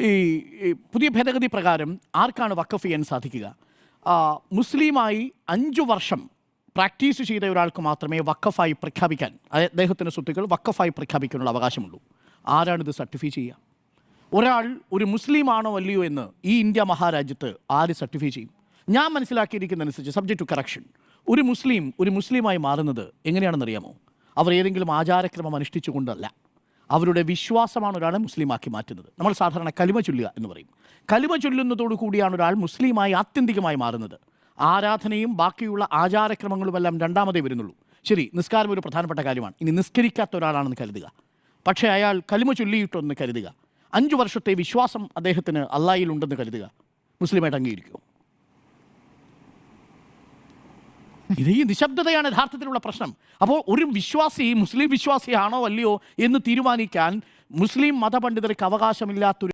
ഈ പുതിയ ഭേദഗതി പ്രകാരം ആർക്കാണ് വക്കഫ് ചെയ്യാൻ സാധിക്കുക? മുസ്ലിമായി അഞ്ചു വർഷം പ്രാക്ടീസ് ചെയ്ത ഒരാൾക്ക് മാത്രമേ വക്കഫായി പ്രഖ്യാപിക്കാൻ അദ്ദേഹത്തിന്റെ സ്വത്തുക്കൾ വക്കഫായി പ്രഖ്യാപിക്കാനുള്ള അവകാശമുള്ളൂ. ആരാണിത് സർട്ടിഫൈ ചെയ്യുക? ഒരാൾ ഒരു മുസ്ലിം ആണോ അല്ലയോ എന്ന് ഈ ഇന്ത്യ മഹാരാജ്യത്ത് ആര് സർട്ടിഫൈ ചെയ്യും? ഞാൻ മനസ്സിലാക്കിയിരിക്കുന്നതനുസരിച്ച് സബ്ജക്ട് ടു കറക്ഷൻ ഒരു മുസ്ലിം ഒരു മുസ്ലിമായി മാറുന്നത് എങ്ങനെയാണെന്നറിയാമോ? അവർ ഏതെങ്കിലും ആചാരക്രമം അനുഷ്ഠിച്ചുകൊണ്ടല്ല. അവരുടെ വിശ്വാസമാണ് ഒരാളെ മുസ്ലിമാക്കി മാറ്റുന്നത്. നമ്മൾ സാധാരണ കലിമ ചൊല്ലുക എന്ന് പറയും. കലിമ ചൊല്ലുന്നതോടു കൂടിയാണ് ഒരാൾ മുസ്ലിമായി ആത്യന്തികമായി മാറുന്നത്. ആരാധനയും ബാക്കിയുള്ള ആചാരക്രമങ്ങളുമെല്ലാം രണ്ടാമതേ വരുന്നുള്ളൂ. ശരി നിസ്കാരം ഒരു പ്രധാനപ്പെട്ട കാര്യമാണ്. ഇനി നിസ്കരിക്കാത്ത ഒരാളാണെന്ന് കരുതുക. പക്ഷേ അയാൾ കലിമ ചൊല്ലിയിട്ടൊന്ന് കരുതുക. അഞ്ചു വർഷത്തെ വിശ്വാസം അദ്ദേഹത്തിന് അള്ളായിലുണ്ടെന്ന് കരുതുക. മുസ്ലിമായിട്ട് അംഗീകരിക്കുമോ ഇത് ഈ നിശബ്ദതയാണ് യഥാർത്ഥത്തിലുള്ള പ്രശ്നം. അപ്പോൾ ഒരു വിശ്വാസി മുസ്ലിം വിശ്വാസിയാണോ അല്ലയോ എന്ന് തീരുമാനിക്കാൻ മുസ്ലിം മതപണ്ഡിതർക്ക് അവകാശമില്ലാത്തൊരു